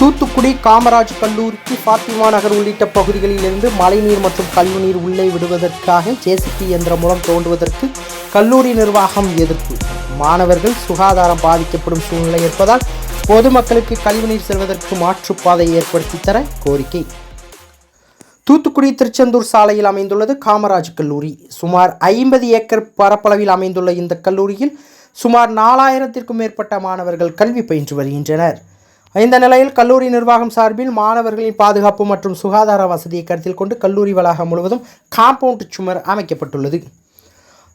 தூத்துக்குடி காமராஜ் கல்லூரிக்கு ஃபாத்திமா நகர் உள்ளிட்ட பகுதிகளில் இருந்து மழைநீர் மற்றும் கழிவுநீர் உள்ளே விடுவதற்காக ஜேசிபி இயந்திரம் மூலம் தோண்டுவதற்கு கல்லூரி நிர்வாகம் எதிர்ப்பு. மாணவர்கள் சுகாதாரம் பாதிக்கப்படும் சூழ்நிலை இருப்பதால் பொதுமக்களுக்கு கழிவுநீர் செல்வதற்கு மாற்றுப்பாதை ஏற்படுத்தி தர கோரிக்கை. தூத்துக்குடி திருச்செந்தூர் சாலையில் அமைந்துள்ளது காமராஜ் கல்லூரி. சுமார் ஐம்பது ஏக்கர் பரப்பளவில் அமைந்துள்ள இந்த கல்லூரியில் சுமார் நாலாயிரத்திற்கும் மேற்பட்ட மாணவர்கள் கல்வி பயின்று வருகின்றனர். இந்த நிலையில் கல்லூரி நிர்வாகம் சார்பில் மாணவர்களின் பாதுகாப்பு மற்றும் சுகாதார வசதியை கருத்தில் கொண்டு கல்லூரி வளாகம் முழுவதும் காம்பவுண்ட் சுவர் அமைக்கப்பட்டுள்ளது.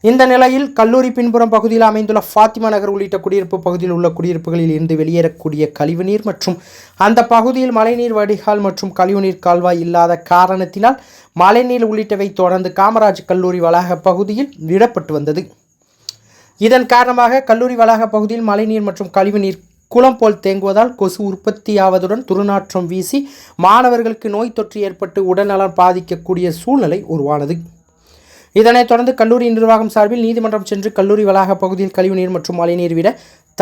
இந்த நிலையில் கல்லூரி பின்புறம் பகுதியில் அமைந்துள்ள ஃபாத்திமா நகர் உள்ளிட்ட குடியிருப்பு பகுதியில் உள்ள குடியிருப்புகளில் இருந்து வெளியேறக்கூடிய கழிவுநீர் மற்றும் அந்த பகுதியில் மழைநீர் வடிகால் மற்றும் கழிவுநீர் கால்வாய் இல்லாத காரணத்தினால் மழைநீர் உள்ளிட்டவை தொடர்ந்து காமராஜ் கல்லூரி வளாக பகுதியில் விடப்பட்டு வந்தது. இதன் காரணமாக கல்லூரி வளாக பகுதியில் மழைநீர் மற்றும் கழிவுநீர் குளம் போல் தேங்குவதால் கொசு உற்பத்தியாவதுடன் துர்நாற்றம் வீசி மாணவர்களுக்கு நோய் தொற்று ஏற்பட்டு உடல்நலம் பாதிக்கக்கூடிய சூழ்நிலை உருவானது. இதனைத் தொடர்ந்து கல்லூரி நிர்வாகம் சார்பில் நீதிமன்றம் சென்று கல்லூரி வளாக பகுதியில் கழிவுநீர் மற்றும் மழைநீர் விட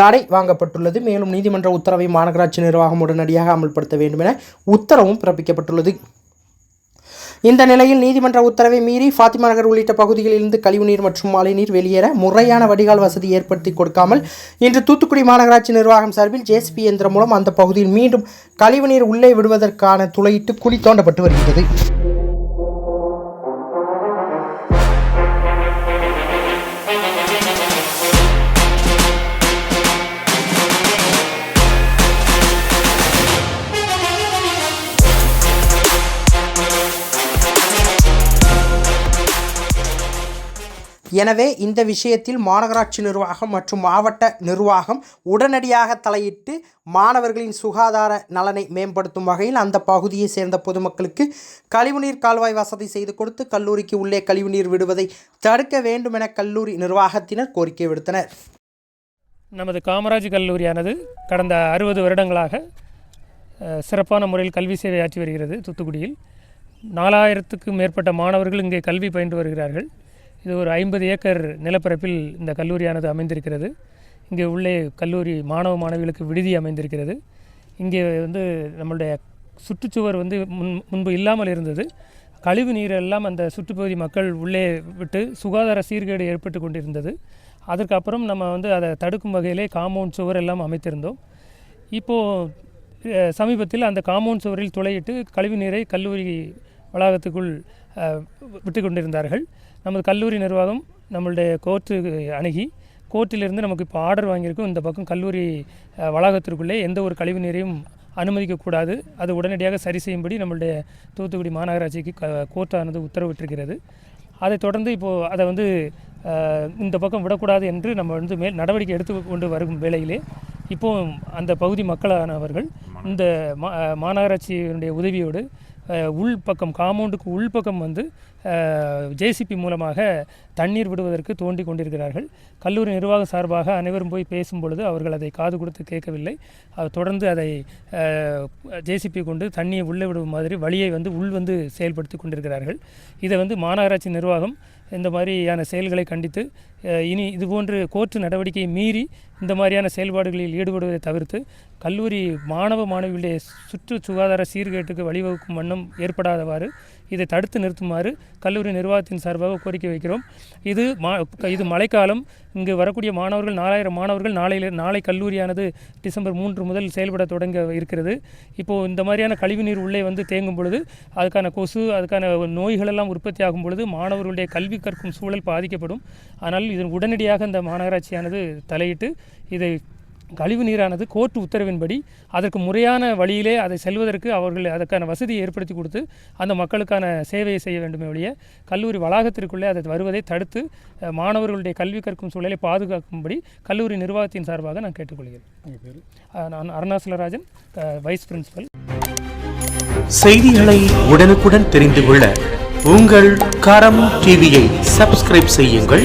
தடை வாங்கப்பட்டுள்ளது. மேலும் நீதிமன்ற உத்தரவை மாநகராட்சி நிர்வாகம் உடனடியாக அமல்படுத்த வேண்டும் என உத்தரவும் பிறப்பிக்கப்பட்டுள்ளது. இந்த நிலையில் நீதிமன்ற உத்தரவை மீறி ஃபாத்திமா நகர் உள்ளிட்ட பகுதிகளில் இருந்து கழிவுநீர் மற்றும் மழைநீர் வெளியேற முறையான வடிகால் வசதி ஏற்படுத்தி கொடுக்காமல் இன்று தூத்துக்குடி மாநகராட்சி நிர்வாகம் சார்பில் ஜேசிபி இயந்திரம் மூலம் அந்த பகுதியில் மீண்டும் கழிவுநீர் உள்ளே விடுவதற்கான துளையிட்டு குழி தோண்டப்பட்டு வருகிறது. எனவே இந்த விஷயத்தில் மாநகராட்சி நிர்வாகம் மற்றும் மாவட்ட நிர்வாகம் உடனடியாக தலையிட்டு மாணவர்களின் சுகாதார நலனை மேம்படுத்தும் வகையில் அந்த பகுதியை சேர்ந்த பொதுமக்களுக்கு கழிவுநீர் கால்வாய் வசதி செய்து கொடுத்து கல்லூரிக்கு உள்ளே கழிவுநீர் விடுவதை தடுக்க வேண்டும் என கல்லூரி நிர்வாகத்தினர் கோரிக்கை விடுத்தனர். நமது காமராஜ் கல்லூரியானது கடந்த அறுபது வருடங்களாக சிறப்பான முறையில் கல்வி சேவை ஆற்றி வருகிறது. தூத்துக்குடியில் நாலாயிரத்துக்கும் மேற்பட்ட மாணவர்கள் இங்கே கல்வி பயின்று வருகிறார்கள். இது ஒரு ஐம்பது ஏக்கர் நிலப்பரப்பில் இந்த கல்லூரியானது அமைந்திருக்கிறது. இங்கே உள்ளே கல்லூரி மாணவ மாணவிகளுக்கு விடுதி அமைந்திருக்கிறது. இங்கே வந்து நம்மளுடைய சுற்றுச்சுவர் வந்து முன் முன்பு இல்லாமல் இருந்தது. கழிவு நீரெல்லாம் அந்த சுற்றுப்பகுதி மக்கள் உள்ளே விட்டு சுகாதார சீர்கேடு ஏற்பட்டு கொண்டிருந்தது. அதற்கப்புறம் நம்ம வந்து அதை தடுக்கும் வகையிலே காம்பவுண்ட் சுவர் எல்லாம் அமைத்திருந்தோம். இப்போது சமீபத்தில் அந்த காம்பவுண்ட் சுவரில் துளையிட்டு கழிவு நீரை கல்லூரி வளாகத்துக்குள் விட்டு கொண்டிருந்தார்கள் நமது கல்லூரி நிர்வாகம் நம்மளுடைய கோர்ட்டு அணுகி கோர்ட்டிலிருந்து நமக்கு இப்போ ஆர்டர் வாங்கியிருக்கோம் இந்த பக்கம் கல்லூரி வளாகத்திற்குள்ளே எந்த ஒரு கழிவு நீரையும் அனுமதிக்கக்கூடாது. அது உடனடியாக சரி செய்யும்படி நம்மளுடைய தூத்துக்குடி மாநகராட்சிக்கு க கோர்ட்டானது உத்தரவிட்டிருக்கிறது. அதைத் தொடர்ந்து இப்போது அதை வந்து இந்த பக்கம் விடக்கூடாது என்று நம்ம வந்து மேல் நடவடிக்கை எடுத்து கொண்டு வரும் வேளையிலே இப்போ அந்த பகுதி மக்களானவர்கள் இந்த மா மாநகராட்சியினுடைய உதவியோடு உள் பக்கம் காம்பவுண்டுக்கு உள்பக்கம் வந்து ஜேசிபி மூலமாக தண்ணீர் விடுவதற்கு தோண்டி கொண்டிருக்கிறார்கள். கல்லூரி நிர்வாக சார்பாக அனைவரும் போய் பேசும் பொழுது அவர்கள் அதை காது கொடுத்து கேட்கவில்லை. அது தொடர்ந்து அதை ஜேசிபி கொண்டு தண்ணியை உள்ளே விடும் மாதிரி வழியை வந்து உள் வந்து செயல்படுத்தி கொண்டிருக்கிறார்கள். இதை வந்து மாநகராட்சி நிர்வாகம் இந்த மாதிரியான செயல்களை கண்டித்து இனி இதுபோன்று கோர்ட்டு நடவடிக்கையை மீறி இந்த மாதிரியான செயல்பாடுகளில் ஈடுபடுவதை தவிர்த்து கல்லூரி மாணவ மாணவியுடைய சுற்று சுகாதார சீர்கேட்டுக்கு வழிவகுக்கும் வண்ணம் ஏற்படாதவாறு இதை தடுத்து நிறுத்துமாறு கல்லூரி நிர்வாகத்தின் சார்பாக கோரிக்கை வைக்கிறோம். இது மா இது மழைக்காலம். இங்கு வரக்கூடிய மாணவர்கள் நாலாயிரம் மாணவர்கள் நாளையில் நாளை கல்லூரியானது டிசம்பர் மூன்று முதல் செயல்பட தொடங்க இருக்கிறது. இப்போது இந்த மாதிரியான கழிவுநீர் உள்ளே வந்து தேங்கும் பொழுது அதுக்கான கொசு அதுக்கான நோய்களெல்லாம் உற்பத்தி ஆகும் பொழுது மாணவர்களுடைய கல்வி கற்கும் சூழல் பாதிக்கப்படும். ஆனால் இதன் உடனடியாக இந்த மாநகராட்சியானது தலையிட்டு இதை கழிவு நீரானது கோர்ட் உத்தரவின்படி அதற்கு முறையான வழியிலே அதை செல்வதற்கு அவர்கள் அதற்கான வசதியை ஏற்படுத்தி கொடுத்து அந்த மக்களுக்கான சேவையை செய்ய வேண்டுமே ஒழிய கல்லூரி வளாகத்திற்குள்ளே அதை வருவதை தடுத்து மாணவர்களுடைய கல்வி கற்கும் சூழலை பாதுகாக்கும்படி கல்லூரி நிர்வாகத்தின் சார்பாக நான் கேட்டுக்கொள்கிறேன். நான் அருணாசலராஜன் வைஸ் பிரின்சிபல் செய்திகளை உடனுக்குடன் தெரிந்து கொள்ள உங்கள் கரம் டிவியை சப்ஸ்கிரைப் செய்யுங்கள்.